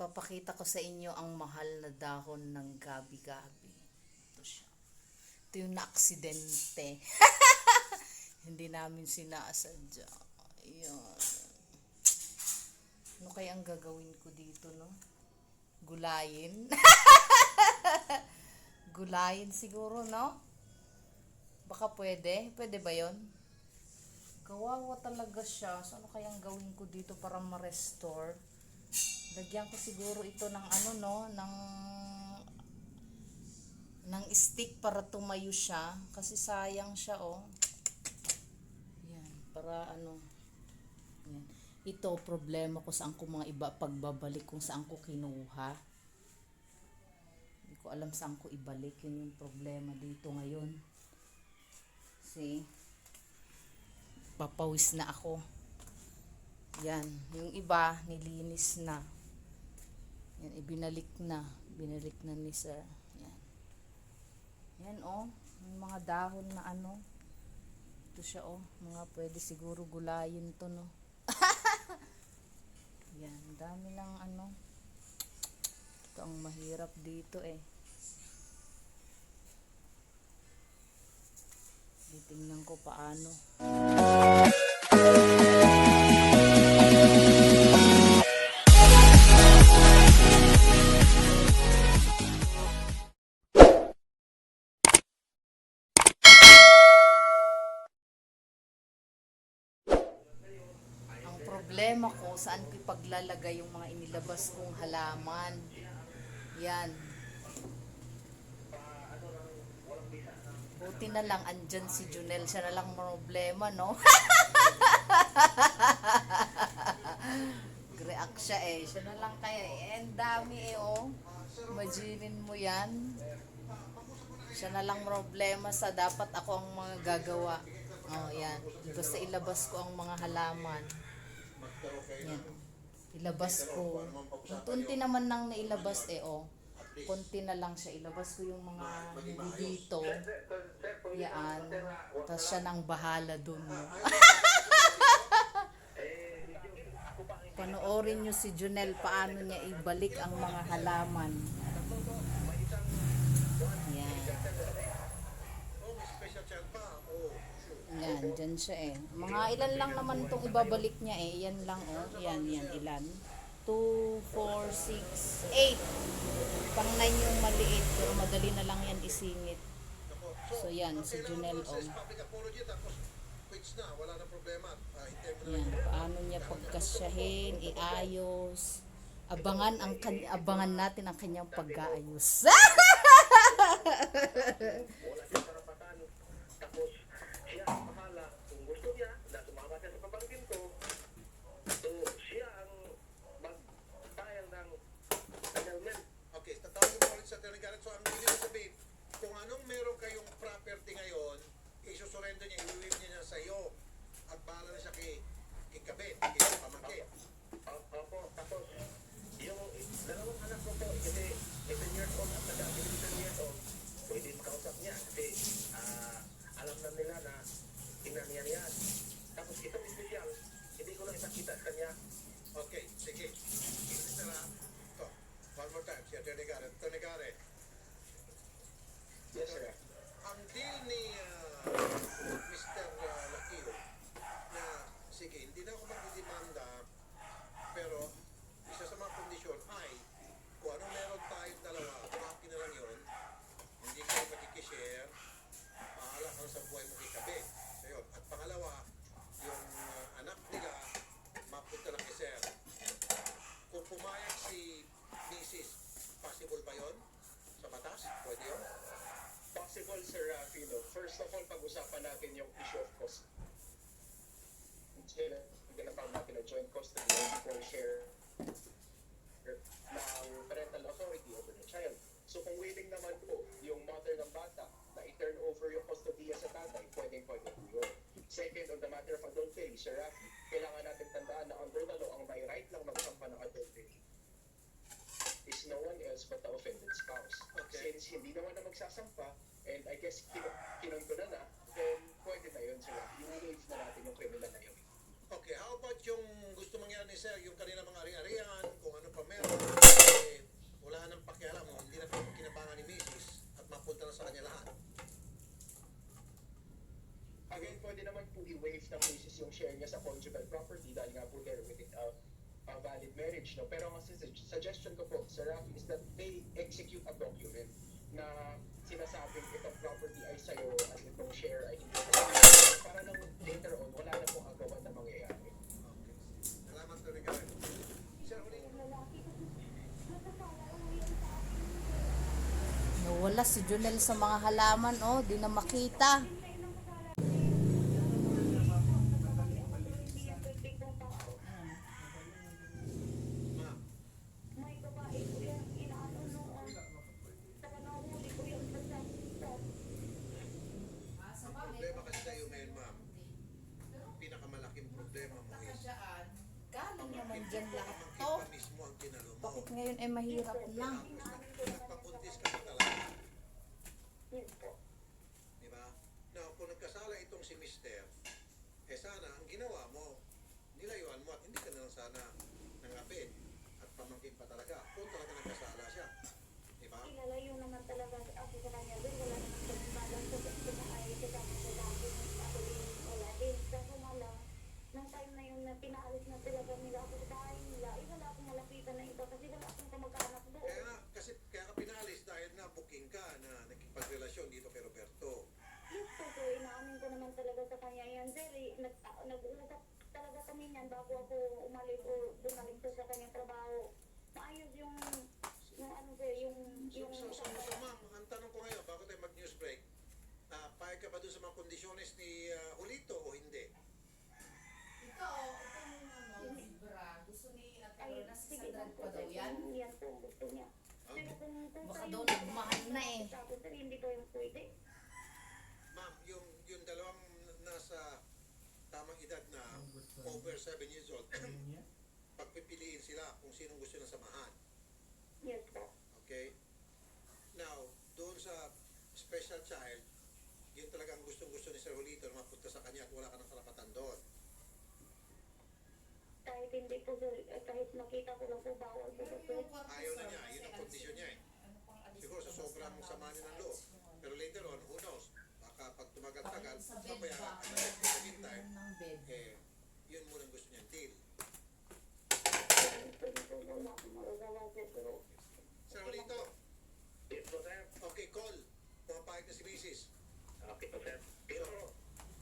Papakita ko sa inyo ang mahal na dahon ng gabi-gabi. Ito siya. Ito yung na-aksidente. Hindi namin sinasadya. Ayan. Ano kaya ang gagawin ko dito, no? Gulayin? Gulayin siguro, no? Baka pwede. Pwede ba yon? Kawawa talaga siya. So, ano kayang gawin ko dito para ma-restore? Lagyan ko siguro ito ng ano, no? Ng ng stick para tumayo siya. Kasi sayang siya, oh. Yan. Para ano. Yan. Ito, problema ko saan ko mga iba pagbabalik kung saan ko kinuha. Hindi ko alam saan ko ibalik. Yun yung problema dito ngayon. See? Papawis na ako. Yan. Yung iba, nilinis na. Yan, ibinalik na. Binalik na ni sir. Yan. Yan, oh. Yung mga dahon na ano. Ito siya, oh. Mga pwede siguro gulayin to, no. Yan, dami ng ano. Ito ang mahirap dito, eh. Titingnan ko paano. Problema ko, saan ko ipaglalagay yung mga inilabas kong halaman. Yan. Buti na lang, andyan si Junel. Siya na lang problema, no? React siya eh. Siya na lang kaya eh. Ang dami eh, oh. Imaginin mo yan. Siya na lang problema sa dapat ako ang mga gagawa. Oh, yan. Basta ilabas ko ang mga halaman. Yan. Ilabas ko. Tunti naman nang nailabas eh, oh. Konti na lang siya. Ilabas ko yung mga hindi dito. Yan. Tapos siya nang bahala dun. No? Panoorin nyo si Junel paano niya ibalik ang mga halaman. Yan. Yan, dyan siya eh. Mga ilan lang naman itong ibabalik niya eh. Yan lang oh. Yan, yan, ilan. 2, 4, 6, 8. Pang 9 yung maliit. Pero madali na lang yan isingit. So yan, si Junel oh. Yan, paano niya pagkasyahin, iayos. Abangan ang abangan natin ang kanyang pag-aayos. wala siyang karapatan. Tapos, siya ang bahala. Kung gusto niya na sumama siya sa pamangkin ko, so siya ang mag-file ng annulment. Okay, tatawagin Garrett. So, ang mo sabihin, kung anong meron kayong property ngayon, isusurrender niya, iwiwin niya sa iyo. At bahala na siya kay, kay Kabit, kay pamangkin. Opo, tapos, yung dalawang anak ko po, kasi 11 years old at saka 11 years old, pwede makausap niya kasi ah, alam na nila na ina niya yan. Tapos itong special, hindi ko lang ipakita sa kanya. Okay, sige. Sir, ha? Ito, one more time, si Attorney Garrett. Attorney Garrett, Yes, sir. ang deal ni ah, Mr. ah, Lakio na, sige, hindi na ako magdidemanda, pero isa sa mga kondisyon ay, kung ano meron tayong dalawa, akin na lang yun, hindi kayo magkikishare, pahala ka sa buhay mo kikabi. So yun. At pangalawa, yung ah, anak nila, mapunta lang kay Sir. Kung pumayag si Mrs., possible ba yon sa batas? Pwede yun? Possible, Sir Rafino. First of all, pag-usapan natin yung issue of cost. Sila, tinatawag natin na joint custody or share ng parental authority over the child. So kung willing naman po yung mother ng bata na i-turn over yung custody sa tatay, pwedeng pwede po yun. Second, on the matter of adultery, Sir Rafi, kailangan natin tandaan na under the law, ang may right lang magsampa ng adultery is no one else but the offended spouse. Okay. Since hindi naman na magsasampa, and I guess kin- kinonto na na, then pwede na yun sila. I-waive na natin yung hindi waived ng misis yung share niya sa conjugal property dahil nga po they're within a, uh, a valid marriage. No? Pero ang suggestion ko po, Sir Rafi, is that they execute a document na sinasabing itong property ay sa'yo at itong share ay hindi sa'yo. Para lang later on, wala na pong agawan na mangyayari. Okay. Salamat ko rin Sir, ulit. Nawala si Junel sa mga halaman, oh, di na makita. Galing naman dyan lahat to. Bakit ngayon ay mahirap na? Tapos nagpabuntis ka pa talaga. Di ba? Now, kung nagkasala itong si Mister, eh sana ang ginawa mo, nilayuan mo at hindi ka na lang sana nangapin at pamangkin pa talaga. Kung talaga nagkasala siya. Di ba? Ilalayo naman talaga ako sa kanya doon. Wala naman sa balang sa kumahay kasama sa dati. Ako din wala din. Kaso nga lang, nung time na yun na pinaalis na talaga nila ako sa bahay nila, eh wala akong malapitan na iba kasi wala akong kamag-anak doon. Kaya nga, kasi kaya ka pinalis dahil na booking ka na nakipagrelasyon dito kay Roberto. Yes po, so inaamin ko naman talaga sa kanya yan, Nag, ah, nag-uusap talaga kami niyan bago ako umalis o bumalik ko sa kanyang trabaho. Maayos yung, yung ano sir, yung, So, yung, so, so, so, ma'am, ang tanong ko ngayon, bago tayo mag-news break, uh, payag ka ba doon sa mga kondisyones ni ah, Julito o hindi? Ito, itong ano, zebra, gusto ni Ate ay, Lorna sige sa lang po, pa daw yan. yan po gusto niya. Pero kung, kung Baka daw yung nagmahal na eh. Hindi ko yung pwede. Ma'am, yung, yung dalawang nasa na over 7 years old, pagpipiliin sila kung sinong gusto na samahan. Yes po. Okay? Now, doon sa special child, yun talagang gustong-gusto ni Sir Julito na mapunta sa kanya at wala ka ng karapatan doon. Kahit hindi po sir, eh, kahit makita ko lang po bawal po sir. Ayaw na niya, yun ang kondisyon niya eh. Siguro sa sobrang sama niya ng loob. Pero later on, who knows? Baka pag tumagal-tagal, Sa bed papayagan ba? ka na at the meantime, eh, yun muna gusto niyang deal. Sir, Julito, Yes po, sir. okay, call. Pumapayag na si Mrs. Okay po, sir. Pero,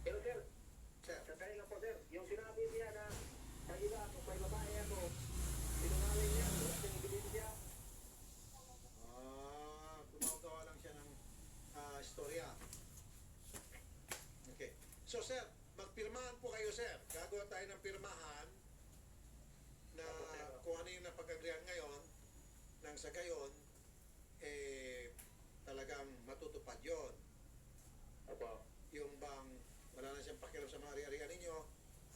pero sir, Sir, Sandali lang po, sir. Yung sinabi niya na sa iba, kung may babae ako, sinungaling niya, wala siyang ebidensya. ah, gumagawa lang siya ng ah, istorya. Okay. So, sir, magpirmahan po kayo, sir. Gagawa tayo ng pirmahan na kung ano yung napag-agrihan ngayon, nang sa gayon, eh, talagang matutupad yon. Apo. Yung bang wala na siyang pakialam sa mga ari-arian ninyo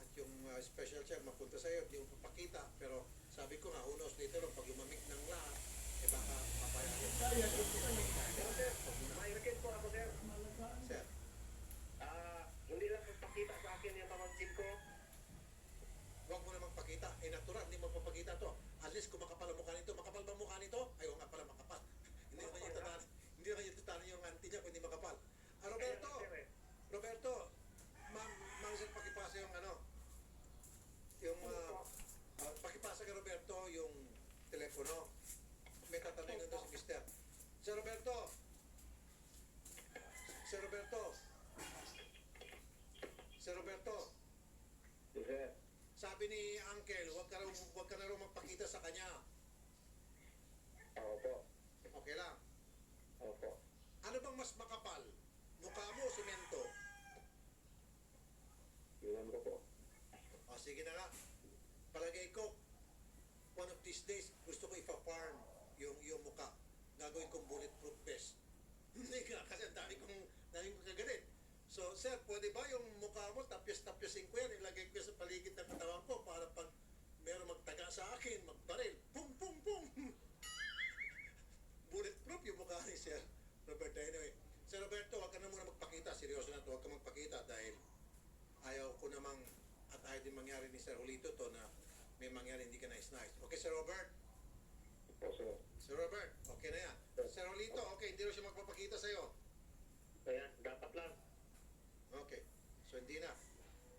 at yung ah, special check mapunta sa iyo, hindi mo papakita. Pero sabi ko nga, who knows later on, pag lumamig ng lahat, eh baka papayagan. Pero sir, may request po ako, sir. Sir, Ah, hindi lang magpakita sa akin yung pamangkin ko. huwag mo na magpakita. Eh, natural, hindi mo papakita to. At least kung makapal ang mukha nito, Ay, oo nga pala, makapal. hindi naman yung tatalo, hindi naman yung tatalo yung auntie niya kung hindi makapal. Ah, Roberto. Roberto, ma'am, ma'am, sir, pakipasa yung ano, yung, ah, ah, pakipasa kay Roberto yung telepono. May tatanungin doon si Mister. Sir Roberto, Sir Roberto, Sir Roberto, Yes, sir. sabi ni Uncle, huwag ka raw, huwag ka na raw magpakita sa kanya. Opo. Okay lang. Opo. Ano bang mas makapal? Mukha mo o semento? Iwan ko po. O sige na nga. Palagay ko, one of these days, gusto ko ipa-farm yung, yung mukha. Gagawin kong bulletproof vest. Hindi nga, kasi ang dami kong, dami kong kagalit. So, sir, pwede ba yung mukha mo, tapyas-tapyasin ko yan, ilagay ko sa paligid ng katawan ko para pag meron magtaga sa akin, magbaril, pum, pum, pum. Bulletproof yung mukha ni Sir Robert. Anyway, Sir Roberto, huwag ka na muna magpakita. Seryoso na to, huwag ka magpakita dahil ayaw ko namang at ayaw din mangyari ni Sir Julito to na may mangyari hindi ka nice-nice. Okay, Sir Robert? Opo, sir. Sir Robert, okay na yan. Sir Julito, okay, hindi rin siya magpapakita sa'yo. Ayan, dapat lang. Okay, so hindi na.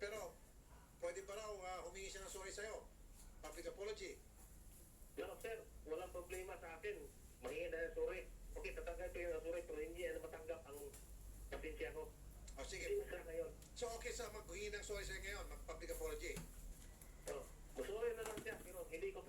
Pero, pwede pa raw ah, humingi siya ng sorry sa'yo. Public apology. problema sa akin. Mahingi na sorry. Okay, tatanggal ko yung sorry pero hindi na matanggap ang pasensya ko. O sige. Hindi na ngayon. So okay sa maghingi ng sorry sa'yo ngayon, mag-public apology. So, sorry na lang siya pero hindi ko